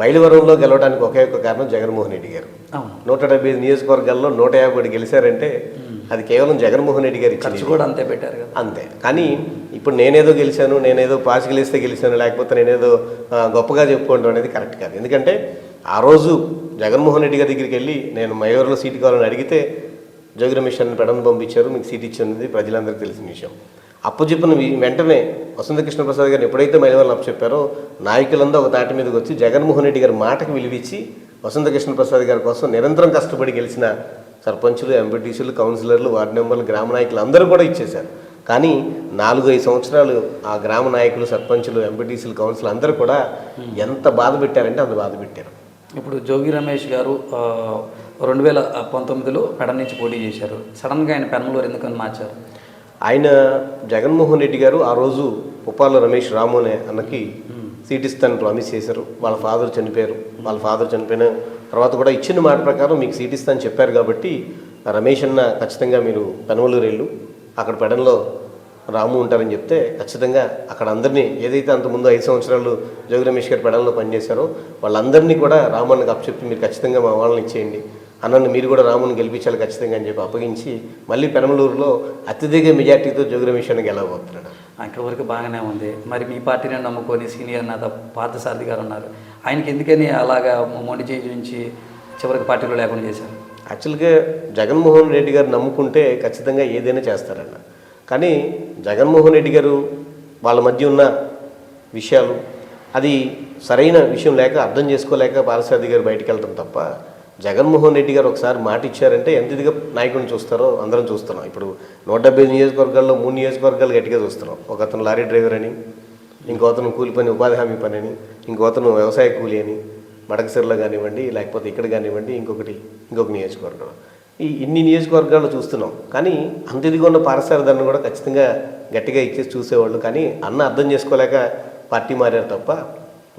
మైలవరంలో గెలవడానికి ఒకే ఒక కారణం జగన్మోహన్ రెడ్డి గారు. నూట డెబ్బై ఐదు నియోజకవర్గాల్లో నూట యాభై ఒకటి గెలిచారంటే అది కేవలం జగన్మోహన్ రెడ్డి గారు ఇచ్చింది. ఖర్చు కూడా అంతే పెట్టారు కదా. అంతే. కానీ ఇప్పుడు నేనేదో గెలిచాను నేనేదో పాస్ గెలిస్తే గెలిచాను లేకపోతే నేనేదో గొప్పగా చెప్పుకోవడం అనేది కరెక్ట్ కాదు. ఎందుకంటే ఆ రోజు జగన్మోహన్ రెడ్డి గారి దగ్గరికి వెళ్ళి నేను మయూర్లో సీటు కావాలని అడిగితే జోగి రమేష్ అని పెడను పంపించారు మీకు సీట్ ఇచ్చినది ప్రజలందరికీ తెలిసిన విషయం. అప్పు చెప్పిన వి- వెంటనే వసంత కృష్ణప్రసాద్ గారిని ఎప్పుడైతే మైలవరం అప్పు చెప్పారో నాయకులందరూ ఒక తాటి మీదకి వచ్చి జగన్మోహన్ రెడ్డి గారి మాటకు విలువిచ్చి వసంత కృష్ణప్రసాద్ గారి కోసం నిరంతరం కష్టపడి గెలిచిన సర్పంచులు ఎంపీటీసీలు కౌన్సిలర్లు వార్డు మెంబర్లు గ్రామ నాయకులు అందరూ కూడా ఇచ్చేశారు. కానీ నాలుగు ఐదు సంవత్సరాలు ఆ గ్రామ నాయకులు సర్పంచులు ఎంపీటీసీలు కౌన్సిల్ అందరూ కూడా ఎంత బాధ పెట్టారంటే అంత బాధ పెట్టారు. ఇప్పుడు జోగి రమేష్ గారు రెండు వేల పంతొమ్మిదిలో పెడ నుంచి పోటీ చేశారు. సడన్గా ఆయన పెనమలూరు ఎందుకని మార్చారు? ఆయన జగన్మోహన్ రెడ్డి గారు ఆ రోజు ఉప్పాల రమేష్ రాము అనే అన్నకి సీట్ ప్రామిస్ చేశారు. వాళ్ళ ఫాదర్ చనిపోయారు. వాళ్ళ ఫాదర్ చనిపోయిన తర్వాత కూడా ఇచ్చిన మాట ప్రకారం మీకు సీట్ చెప్పారు కాబట్టి రమేష్ అన్న ఖచ్చితంగా మీరు పెనమలూరు వెళ్ళు. అక్కడ పెడంలో రాము ఉంటారని చెప్తే ఖచ్చితంగా అక్కడ అందరినీ ఏదైతే అంతకుముందు ఐదు సంవత్సరాలు జోగి రమేష్ గారు పెడంలో పనిచేశారో వాళ్ళందరినీ కూడా రామన్నకు అప్పచెప్పి మీరు ఖచ్చితంగా మా వాళ్ళని ఇచ్చేయండి. అన్నను మీరు కూడా రాముని గెలిపించాలి ఖచ్చితంగా అని చెప్పి అప్పగించి మళ్ళీ పెనమలూరులో అత్యధిక మెజార్టీతో జోగి రమేష్ అని గెలవబోతున్నాడు. అక్కడి వరకు బాగానే ఉంది. మరి మీ పార్టీని నమ్ముకొని సీనియర్ నేత పార్థసారథి గారు ఉన్నారు. ఆయనకి ఎందుకని అలాగా మొండి చేయి నుంచి చివరికి పార్టీలో లేకుండా చేశారు? యాక్చువల్గా జగన్మోహన్ రెడ్డి గారు నమ్ముకుంటే ఖచ్చితంగా ఏదైనా చేస్తారన్న. కానీ జగన్మోహన్ రెడ్డి గారు వాళ్ళ మధ్య ఉన్న విషయాలు అది సరైన విషయం లేక అర్థం చేసుకోలేక పారసారథి గారు బయటికి వెళ్ళటం తప్ప జగన్మోహన్ రెడ్డి గారు ఒకసారి మాట ఇచ్చారంటే ఎంత ఇదిగా నాయకుడిని చూస్తారో అందరం చూస్తున్నాం. ఇప్పుడు నూట డెబ్బై నియోజకవర్గాల్లో మూడు నియోజకవర్గాలు గట్టిగా చూస్తున్నాం. ఒక అతను లారీ డ్రైవర్ అని ఇంకో అతను కూలి పని ఉపాధి హామీ పని అని ఇంకో అతను వ్యవసాయ కూలి అని మడకసిరలో కానివ్వండి లేకపోతే ఇక్కడ కానివ్వండి ఇంకొకటి ఇంకొక నియోజకవర్గం ఈ ఇన్ని నియోజకవర్గాలు చూస్తున్నాం. కానీ అంత ఇదిగా ఉన్న పారసారథాన్ని కూడా ఖచ్చితంగా గట్టిగా ఇచ్చేసి చూసేవాళ్ళు. కానీ అన్న అర్థం చేసుకోలేక పార్టీ మారారు తప్ప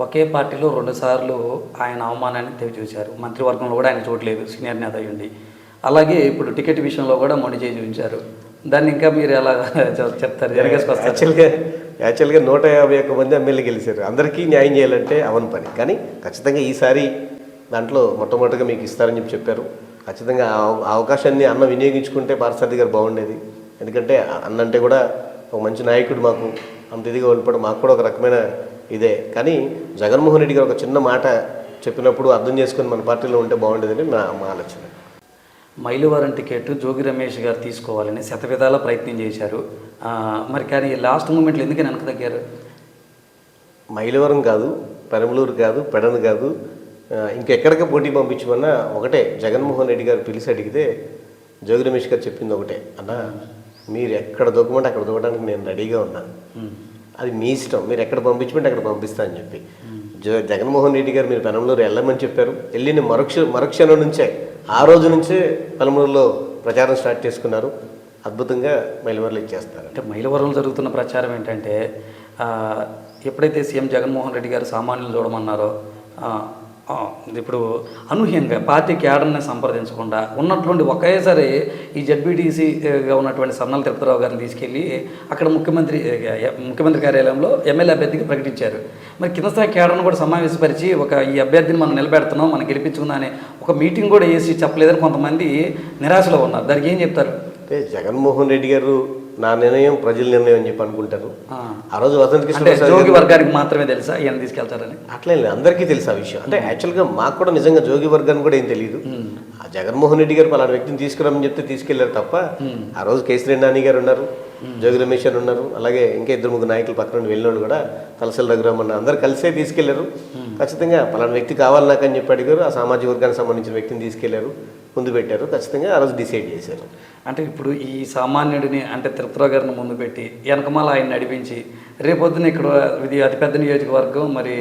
ఒకే పార్టీలో రెండుసార్లు ఆయన అవమానాన్ని తెవి చూశారు. మంత్రివర్గంలో కూడా ఆయన చూడలేదు సీనియర్ నేత అయ్యండి. అలాగే ఇప్పుడు టికెట్ విషయంలో కూడా మొండి చేయి చూపించారు. దాన్ని ఇంకా మీరు ఎలా చెప్తారు? జరిగేసుకొస్తారు. యాక్చువల్గా యాక్చువల్గా నూట యాభై ఒక్క మంది ఎమ్మెల్యే గెలిచారు. అందరికీ న్యాయం చేయాలంటే అవని పని. కానీ ఖచ్చితంగా ఈసారి దాంట్లో మొట్టమొదటిగా మీకు ఇస్తారని చెప్పి చెప్పారు. ఖచ్చితంగా ఆ అవ- ఆ అవకాశాన్ని అన్న వినియోగించుకుంటే పార్సారథి గారు బాగుండేది. ఎందుకంటే అన్న అంటే కూడా ఒక మంచి నాయకుడు మాకు అంత ఇదిగా వెళ్ళిపోవడం మాకు కూడా ఒక రకమైన ఇదే. కానీ జగన్మోహన్ రెడ్డి గారు ఒక చిన్న మాట చెప్పినప్పుడు అర్థం చేసుకొని మన పార్టీలో ఉంటే బాగుండేదని మా మా ఆలోచన. మైలువారం టికెట్ జోగి రమేష్ గారు తీసుకోవాలని శతవిధాల ప్రయత్నం చేశారు. మరి కానీ లాస్ట్ మూమెంట్లో ఎందుకని వెనక తగ్గారు మైలవరం కాదు పెరమలూరు కాదు పెడను కాదు ఇంకెక్కడికి పోటీ పంపించమన్నా ఒకటే. జగన్మోహన్ రెడ్డి గారు పిలిచి అడిగితే జోగి రమేష్ గారు చెప్పింది ఒకటే. అన్న మీరు ఎక్కడ దొక్కమంటే అక్కడ దొక్కడానికి నేను రెడీగా ఉన్నాను. అది మీ ఇష్టం. మీరు ఎక్కడ పంపించమంటే అక్కడ పంపిస్తా అని చెప్పి. జో జగన్మోహన్ రెడ్డి గారు మీరు పెనంలూరు వెళ్ళమని చెప్పారు. వెళ్ళిన మరుక్ష మరుక్షణం నుంచే ఆ రోజు నుంచే పెనమలూరులో ప్రచారం స్టార్ట్ చేసుకున్నారు. అద్భుతంగా మైలవరంలో ఇచ్చేస్తారు. అంటే మైలవరంలో జరుగుతున్న ప్రచారం ఏంటంటే ఎప్పుడైతే సీఎం జగన్మోహన్ రెడ్డి గారు సామాన్యులు చూడమన్నారో ఇప్పుడు అనూహ్యంగా పార్టీ క్యాడర్ని సంప్రదించకుండా ఉన్నటువంటి ఒకేసారి ఈ జడ్బీటీసీగా ఉన్నటువంటి సన్నల తిరుపతిరావు గారిని తీసుకెళ్ళి అక్కడ ముఖ్యమంత్రి ముఖ్యమంత్రి కార్యాలయంలో ఎమ్మెల్యే అభ్యర్థిగా ప్రకటించారు. మరి కింద స్థాయి క్యాడర్ను కూడా సమావేశపరిచి ఒక ఈ అభ్యర్థిని మనం నిలబెడుతున్నాం మనం గెలిపించుకుందాం అనే ఒక మీటింగ్ కూడా వేసి చెప్పలేదని కొంతమంది నిరాశలో ఉన్నారు. దానికి ఏం చెప్తారు? అంటే జగన్మోహన్ రెడ్డి గారు నా నిర్ణయం ప్రజల నిర్ణయం అని చెప్పి అనుకుంటారు. ఆ. రోజు వసంత జోగి వర్గానికి మాత్రమే తెలుసా? ఈయన తీసుకెళ్తారని? అట్లే లేదు. అందరికీ తెలుసు ఆ విషయం. అంటే యాక్చువల్గా మాకు కూడా నిజంగా జోగి వర్గానికి కూడా ఏం తెలియదు ఆ జగన్మోహన్ రెడ్డి గారు పలానా వ్యక్తిని తీసుకురమ్మని చెప్తే తీసుకెళ్ళారు తప్ప ఆ రోజు కేసరి నాని గారు ఉన్నారు జోగి రమేష్ గారు ఉన్నారు అలాగే ఇంకా ఇద్దరు ముగ్గురు నాయకులు పక్కన నుండి వెళ్ళిన వాళ్ళు కూడా తలసల రఘురామన్న అందరు కలిసే తీసుకెళ్ళారు. ఖచ్చితంగా పలానా వ్యక్తి కావాలి నాకు అని చెప్పి అడిగారు. ఆ సామాజిక వర్గానికి సంబంధించిన వ్యక్తిని తీసుకెళ్ళారు ముందు పెట్టారు. ఖచ్చితంగా ఆ రోజు డిసైడ్ చేశారు. అంటే ఇప్పుడు ఈ సామాన్యుడిని అంటే తిరుపతిరావు గారిని ముందు పెట్టి వెనకమాల ఆయన నడిపించి రేపొద్దున ఇక్కడ ఇది అతిపెద్ద నియోజకవర్గం మరి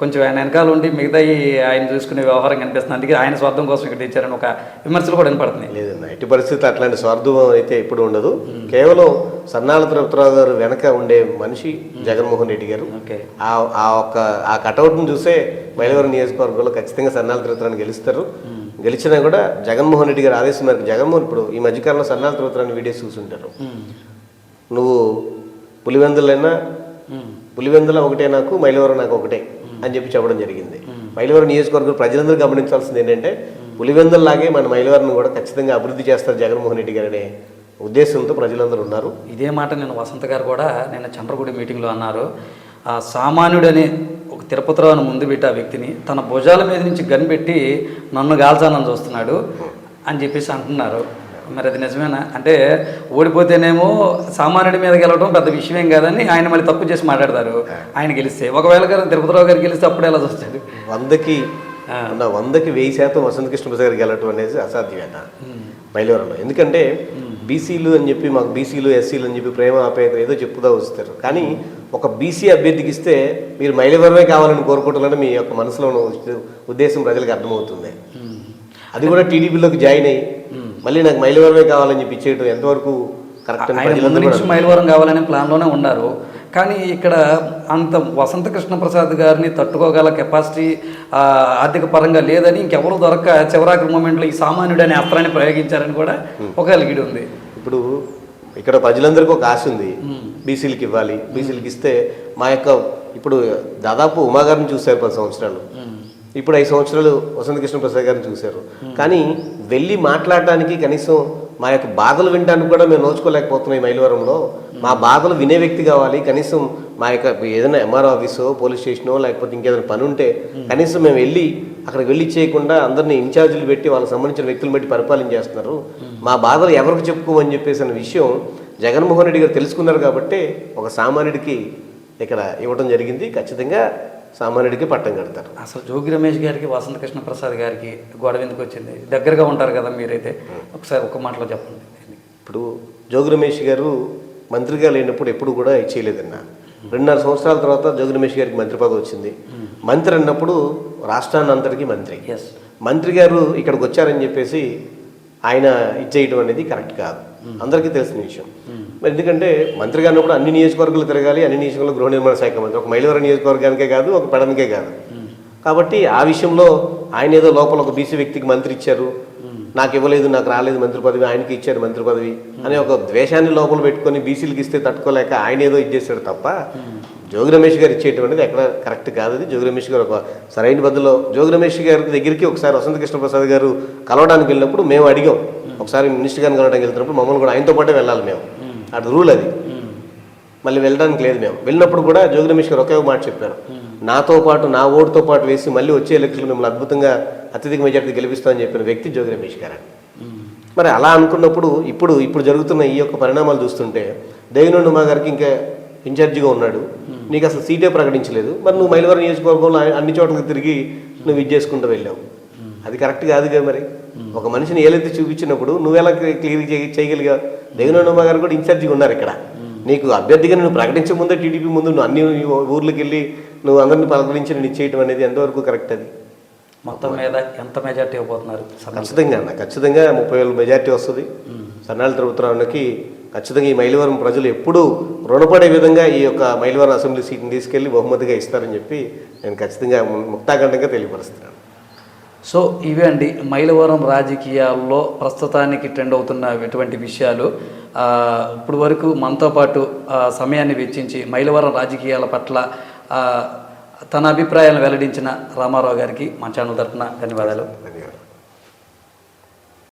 కొంచెం ఆయన వెనకాల ఉండి మిగతా ఈ ఆయన చూసుకునే వ్యవహారం కనిపిస్తుంది. అందుకే ఆయన స్వార్థం కోసం ఇక్కడ ఇచ్చారని ఒక విమర్శలు కూడా వినపడుతున్నాయి. లేదన్న ఎట్టి పరిస్థితి అట్లాంటి స్వార్థం అయితే ఎప్పుడు ఉండదు. కేవలం సన్నాల తిరుపతిరావు గారు వెనక ఉండే మనిషి జగన్మోహన్ రెడ్డి గారు. ఆ ఆ ఒక్క ఆ కటౌట్ను చూసే మైలవరం నియోజకవర్గంలో ఖచ్చితంగా సన్నాల తిరుపతిరాన్ని గెలుస్తారు. గెలిచినా కూడా జగన్మోహన్ రెడ్డి గారు ఆదేశం మేరకు జగన్మోహన్ ఇప్పుడు ఈ మధ్యకాలంలో సన్నాల తిరుపతిరాన్ని వీడియోస్ చూసుంటారు నువ్వు పులివెందులైనా పులివెందుల ఒకటే నాకు మైలవరం నాకు ఒకటే అని చెప్పి చెప్పడం జరిగింది. మైలవరం నియోజకవర్గం ప్రజలందరూ గమనించాల్సింది ఏంటంటే పులివెందుల్లాగే మన మైలవరం కూడా ఖచ్చితంగా అభివృద్ధి చేస్తారు జగన్మోహన్ రెడ్డి గారు అనే ఉద్దేశంతో ప్రజలందరూ ఉన్నారు. ఇదే మాట నేను వసంత గారు కూడా నిన్న చంద్రగుడి మీటింగ్లో అన్నారు. ఆ సామాన్యుడని ఒక తిరుపతిరావుని ముందు పెట్టి ఆ వ్యక్తిని తన భుజాల మీద నుంచి గన్ పెట్టి నన్ను గాల్చాలని చూస్తున్నాడు అని చెప్పేసి అంటున్నారు. మరి అది నిజమేనా? అంటే ఓడిపోతేనేమో సామాన్యుడి మీద గెలవడం పెద్ద విషయం కాదని ఆయన మళ్ళీ తప్పు చేసి మాట్లాడతారు. ఆయన గెలిస్తే. ఒకవేళ గారు తిరుపతిరావు గారు గెలిస్తే అప్పుడు ఎలా చూస్తాడు? వందకి వందకి వెయ్యి శాతం వసంత కృష్ణ ప్రసాద్ గారికి వెళ్ళటం అనేది అసాధ్యమేట మైలవరంలో ఎందుకంటే బీసీలు అని చెప్పి మాకు బీసీలు ఎస్సీలు అని చెప్పి ప్రేమ ఆప్యాయత ఏదో చెప్పుదా వస్తారు. కానీ ఒక బీసీ అభ్యర్థికి ఇస్తే మీరు మైలవరమే కావాలని కోరుకుంటున్నారని మీ యొక్క మనసులో ఉద్దేశం ప్రజలకు అర్థమవుతుంది. అది కూడా టీడీపీలోకి జాయిన్ అయ్యి మళ్ళీ నాకు మైలవరమే కావాలని చెప్పి ఇచ్చేయటం ఎంతవరకు కరెక్ట్ మైలవరం కావాలనే ప్లాన్లోనే ఉన్నారు. కానీ ఇక్కడ అంత వసంత కృష్ణ ప్రసాద్ గారిని తట్టుకోగల కెపాసిటీ ఆర్థిక పరంగా లేదని ఇంకెవరు దొరక్క చివరాఖరి మూమెంట్లో ఈ సామాన్యుడు అనే అస్త్రాన్ని ప్రయోగించారని కూడా ఒక అలిగిడి ఉంది. ఇప్పుడు ఇక్కడ ప్రజలందరికీ ఒక ఆశ ఉంది. బీసీలకి ఇవ్వాలి బీసీలకి ఇస్తే మా యొక్క ఇప్పుడు దాదాపు ఉమా గారిని చూశారు పది సంవత్సరాలు. ఇప్పుడు ఐదు సంవత్సరాలు వసంత కృష్ణ ప్రసాద్ గారిని చూశారు. కానీ వెళ్ళి మాట్లాడటానికి కనీసం మా యొక్క బాధలు వినడానికి కూడా మేము నోచుకోలేకపోతున్నాం ఈ మైలవరంలో. మా బాధలు వినే వ్యక్తి కావాలి. కనీసం మా యొక్క ఏదైనా ఎంఆర్ఓ ఆఫీసో పోలీస్ స్టేషనో లేకపోతే ఇంకేదైనా పని ఉంటే కనీసం మేము వెళ్ళి అక్కడికి వెళ్ళి చేయకుండా అందరినీ ఇన్ఛార్జీలు పెట్టి వాళ్ళకి సంబంధించిన వ్యక్తులు పెట్టి పరిపాలన చేస్తున్నారు. మా బాధలు ఎవరికి చెప్పుకోమని చెప్పేసి అన్న విషయం జగన్మోహన్ రెడ్డి గారు తెలుసుకున్నారు కాబట్టి ఒక సామాన్యుడికి ఇక్కడ ఇవ్వడం జరిగింది. ఖచ్చితంగా సామాన్యుడికి పట్టం కడతారు. అసలు జోగి రమేష్ గారికి వసంత కృష్ణ ప్రసాద్ గారికి గొడవ ఎందుకు వచ్చింది? దగ్గరగా ఉంటారు కదా మీరైతే. ఒకసారి ఒక మాటలో చెప్పండి. ఇప్పుడు జోగి రమేష్ గారు మంత్రిగా లేనప్పుడు ఎప్పుడు కూడా చేయలేదన్న. రెండున్నర సంవత్సరాల తర్వాత జోగి రమేష్ గారికి మంత్రి పదవి వచ్చింది. మంత్రి అన్నప్పుడు రాష్ట్రాన్ని అంతటికీ మంత్రి. మంత్రి గారు ఇక్కడికి వచ్చారని చెప్పేసి ఆయన ఇచ్చేయటం అనేది కరెక్ట్ కాదు. అందరికీ తెలిసిన విషయం. మరి ఎందుకంటే మంత్రి గారిని కూడా అన్ని నియోజకవర్గాలు తిరగాలి అన్ని నియోజకవర్గాలు గృహ నిర్మాణ శాఖ మంత్రి. ఒక మైలవరం నియోజకవర్గానికే కాదు ఒక పెడనికే కాదు. కాబట్టి ఆ విషయంలో ఆయన ఏదో లోపల ఒక బీసీ వ్యక్తికి మంత్రి ఇచ్చారు. నాకు ఇవ్వలేదు నాకు రాలేదు మంత్రి పదవి ఆయనకి ఇచ్చారు మంత్రి పదవి. అనే ఒక ద్వేషాన్ని లోపల పెట్టుకొని బీసీలకు ఇస్తే తట్టుకోలేక ఆయన ఏదో ఇచ్చేసాడు తప్ప జోగి రమేష్ గారు ఇచ్చేటువంటిది ఎక్కడ కరెక్ట్ కాదు అది. జోగి రమేష్ గారు ఒక సరైన బదులో జోగి రమేష్ గారి దగ్గరికి ఒకసారి వసంత కృష్ణప్రసాద్ గారు కలవడానికి వెళ్ళినప్పుడు మేము అడిగాం. ఒకసారి మినిస్టర్ గారిని కలవడానికి వెళ్తున్నప్పుడు మమ్మల్ని కూడా ఆయనతో పాటే వెళ్ళాలి మేము. అటు రూల్ అది. మళ్ళీ వెళ్ళడానికి లేదు మేము. వెళ్ళినప్పుడు కూడా జోగి రమేష్ గారు ఒకే ఒక మాట చెప్పారు. నాతో పాటు నా ఓటుతో పాటు వేసి మళ్ళీ వచ్చే ఎలక్షన్లు మిమ్మల్ని అద్భుతంగా అత్యధిక మెజార్టీ గెలిపిస్తామని చెప్పిన వ్యక్తి జోగి రమేష్ గారు. మరి అలా అనుకున్నప్పుడు ఇప్పుడు ఇప్పుడు జరుగుతున్న ఈ యొక్క పరిణామాలు చూస్తుంటే దేవినండు మా గారికి ఇంకా ఇన్ఛార్జిగా ఉన్నాడు. నీకు అసలు సీటే ప్రకటించలేదు. మరి నువ్వు మైలవరం నియోజకవర్గంలో అన్ని చోట్లకి తిరిగి నువ్వు ఇది చేసుకుంటూ వెళ్ళావు అది కరెక్ట్ కాదుగా మరి. ఒక మనిషిని ఏలైతే చూపించినప్పుడు నువ్వు ఎలా క్లియర్ చేయగలిగా మా గారు కూడా ఇన్ఛార్జిగా ఉన్నారు ఇక్కడ. నీకు అభ్యర్థిగా నువ్వు ప్రకటించే ముందే టీడీపీ ముందు నువ్వు అన్ని ఊర్లకు వెళ్ళి నువ్వు అందరిని పలకరించి నేను ఇచ్చేయటం అనేది ఎంతవరకు కరెక్ట్ అది? మొత్తం మీద ఎంత మెజార్టీ ఇవ్వబోతున్నారు? ఖచ్చితంగా అన్న ఖచ్చితంగా ముప్పై వేల మెజార్టీ వస్తుంది. సన్నాల తిరుపతిరావుకి ఖచ్చితంగా ఈ మైలవరం ప్రజలు ఎప్పుడూ రుణపడే విధంగా ఈ యొక్క మైలవరం అసెంబ్లీ సీట్ని తీసుకెళ్ళి బహుమతిగా ఇస్తారని చెప్పి నేను ఖచ్చితంగా ముక్తాఖండంగా తెలియపరుస్తున్నాను. సో ఇవే అండి మైలవరం రాజకీయాల్లో ప్రస్తుతానికి ట్రెండ్ అవుతున్న ఇటువంటి విషయాలు. ఇప్పుడు వరకు మనతో పాటు సమయాన్ని వెచ్చించి మైలవరం రాజకీయాల పట్ల తన అభిప్రాయాలను వెల్లడించిన రామారావు గారికి మా ఛానల్ తరఫున ధన్యవాదాలు.